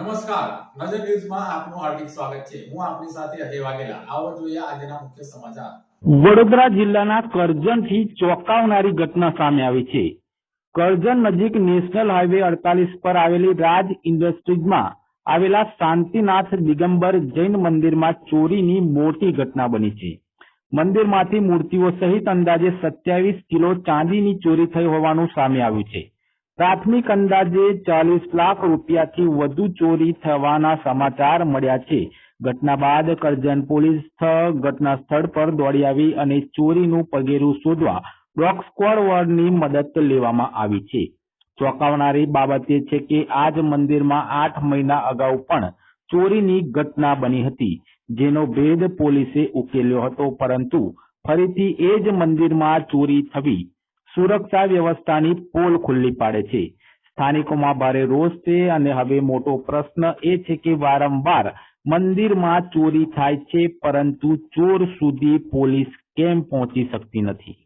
નમસ્કાર. નજર ન્યૂઝમાં આપનું હાર્દિક સ્વાગત છે. હું આપની સાથે અજય વાઘેલા. આવો જોઈએ આજના મુખ્ય સમાચાર. વડોદરા જિલ્લાના કરજણથી ચોંકાવનારી ઘટના સામે આવી છે. કરજણ નજીક નેશનલ હાઈવે અડતાલીસ પર આવેલી રાજ ઇન્ડસ્ટ્રીઝમાં આવેલા શાંતિનાથ દિગંબર જૈન મંદિરમાં ચોરીની મોટી ઘટના બની છે. મંદિરમાંથી મૂર્તિઓ સહિત અંદાજે સત્યાવીસ કિલો ચાંદીની ચોરી થઈ હોવાનું સામે આવ્યું છે. પ્રાથમિક અંદાજે ચાલીસ લાખ રૂપિયાથી વધુ ચોરી થવાના સમાચાર મળ્યા છે. ઘટના બાદ કરજણ પોલીસ ઘટના સ્થળ પર દોડી આવી અને ચોરીનું પગેરું શોધવા ડોગ સ્ક્વોડની મદદ લેવામાં આવી છે. ચોંકાવનારી બાબત એ છે કે આ જ મંદિરમાં આઠ મહિના અગાઉ પણ ચોરીની ઘટના બની હતી, જેનો ભેદ પોલીસે ઉકેલ્યો હતો, પરંતુ ફરીથી એ જ મંદિરમાં ચોરી થવી સુરક્ષા વ્યવસ્થાની પોલ ખુલ્લી પાડે છે. સ્થાનિકોમાં ભારે રોષ છે અને હવે મોટો પ્રશ્ન એ છે કે વારંવાર મંદિરમાં ચોરી થાય છે, પરંતુ ચોર સુધી પોલીસ કેમ પહોંચી શકતી નથી?